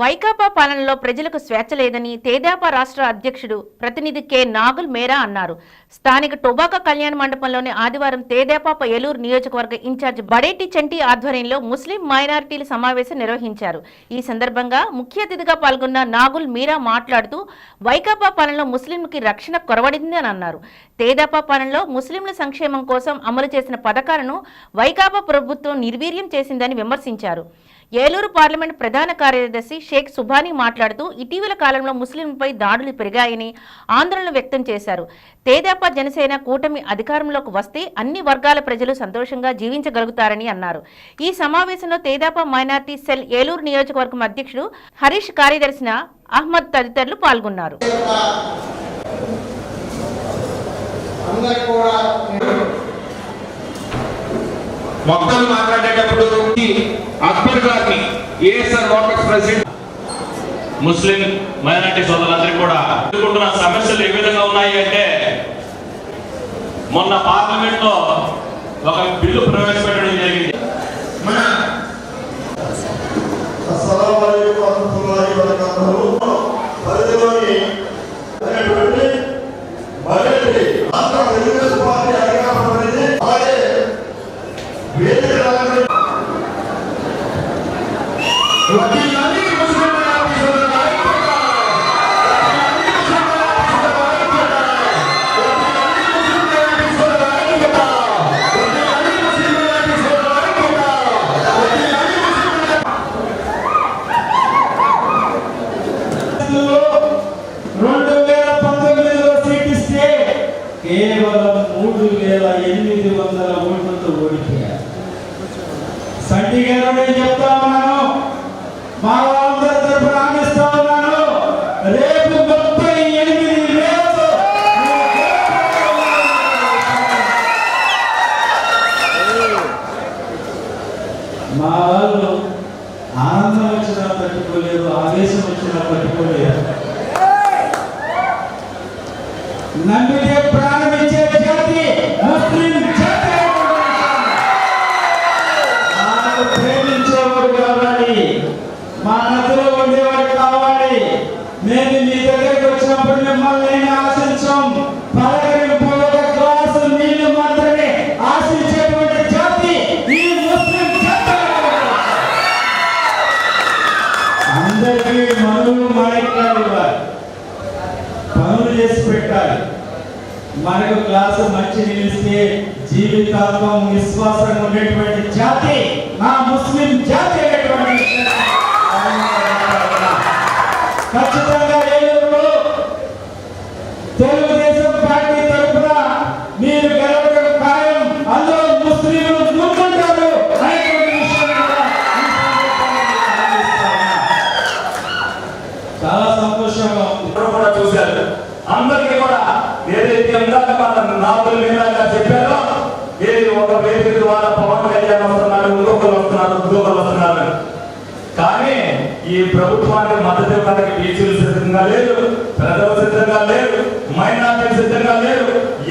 వైకాపా పాలనలో ప్రజలకు స్వేచ్ఛ లేదని తేదాపా రాష్ట్ర అధ్యక్షుడు ప్రతినిధి కె. నాగుల్ మేరా అన్నారు. స్థానిక టొబాకో కళ్యాణ మండపంలోని ఆదివారం తేదాపా ఏలూరు నియోజకవర్గ ఇన్ఛార్జ్ బడేటి చంటి ఆధ్వర్యంలో ముస్లిం మైనారిటీల సమావేశం నిర్వహించారు. ఈ సందర్భంగా ముఖ్య అతిథిగా పాల్గొన్న నాగుల్ మీరా మాట్లాడుతూ వైకాపా పాలనలో ముస్లింలకి రక్షణ కొరవడింది అని అన్నారు. తేదాపా పాలనలో ముస్లింల సంక్షేమం కోసం అమలు చేసిన పథకాలను వైకాపా ప్రభుత్వం నిర్వీర్యం చేసిందని విమర్శించారు. ఏలూరు పార్లమెంట్ ప్రధాన కార్యదర్శి షేక్ సుభానీ మాట్లాడుతూ ఇటీవల కాలంలో ముస్లింలపై దాడులు పెరిగాయని ఆందోళన వ్యక్తం చేశారు. తేదాపా జనసేన కూటమి అధికారంలోకి వస్తే అన్ని వర్గాల ప్రజలు సంతోషంగా జీవించగలుగుతారని అన్నారు. ఈ సమావేశంలో తేదాపా మైనార్టీ సెల్ ఏలూరు నియోజకవర్గం అధ్యక్షుడు హరీష్ కార్యదర్శిన అహ్మద్ తదితరులు పాల్గొన్నారు. అందరూ కూడా వక్తలు మాట్లాడేటప్పుడు అక్బర్ గారిని ASR workers president? Muslim minority సోదరులందరికీ కూడా ఎదుర్కొంటున్న సమస్యలు ఏ విధంగా ఉన్నాయి అంటే మొన్న పార్లమెంట్లో ఒక బిల్లు ప్రవేశపెట్టడం జరిగింది. కేవలం మూడు వేల ఎనిమిది వందల ఓట్లతో ఓడిపోయారు. సంటి గారు నేను చెప్తా ఉన్నాను. మా వాళ్ళందరి తరఫున ఆగిస్తా ఉన్నాను. రేపు ముప్పై ఎనిమిది వేలు మా వాళ్ళు ఆనందం వచ్చినా తట్టుకోలేదు ఆవేశం వచ్చినా తట్టుకోలేదు. నమ్మితే ప్రాణం అందరికీ మనులు మాణిక్యాలు పనులు చేసి పెట్టాలి. మనకు గ్లాసు మంచి నిలిస్తే జీవితాంతం విశ్వాసంగా ఉండేటువంటి జాతి నా ముస్లిం జాతి అనేటువంటి ఖచ్చితంగా ఏదైతే ఇందాక మన నాలుగు మీరాగా చెప్పారో ఏది ఒక వేదిక ద్వారా పవన్ కళ్యాణ్ వస్తున్నాడు ఇంకొకరు వస్తున్నారు ఇంకొకరు వస్తున్నారు కానీ ఈ ప్రభుత్వానికి మద్దతు ఇవ్వడానికి బీసీలు సిద్ధంగా లేరు ప్రజలు సిద్ధంగా లేరు మైనార్టీలు సిద్ధంగా లేరు.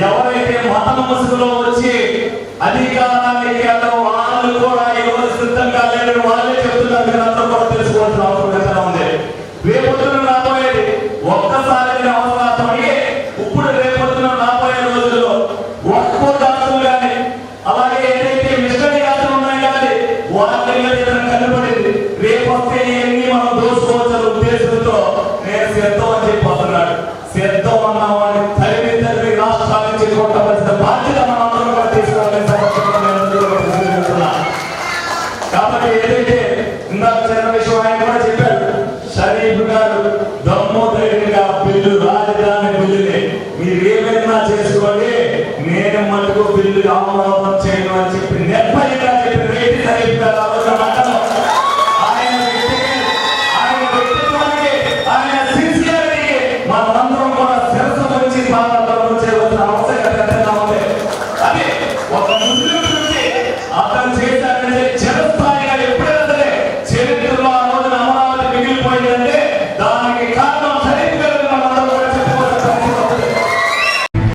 ఎవరైతే మత ముసుగులో వచ్చి అధికార బిల్లు ఆమోదం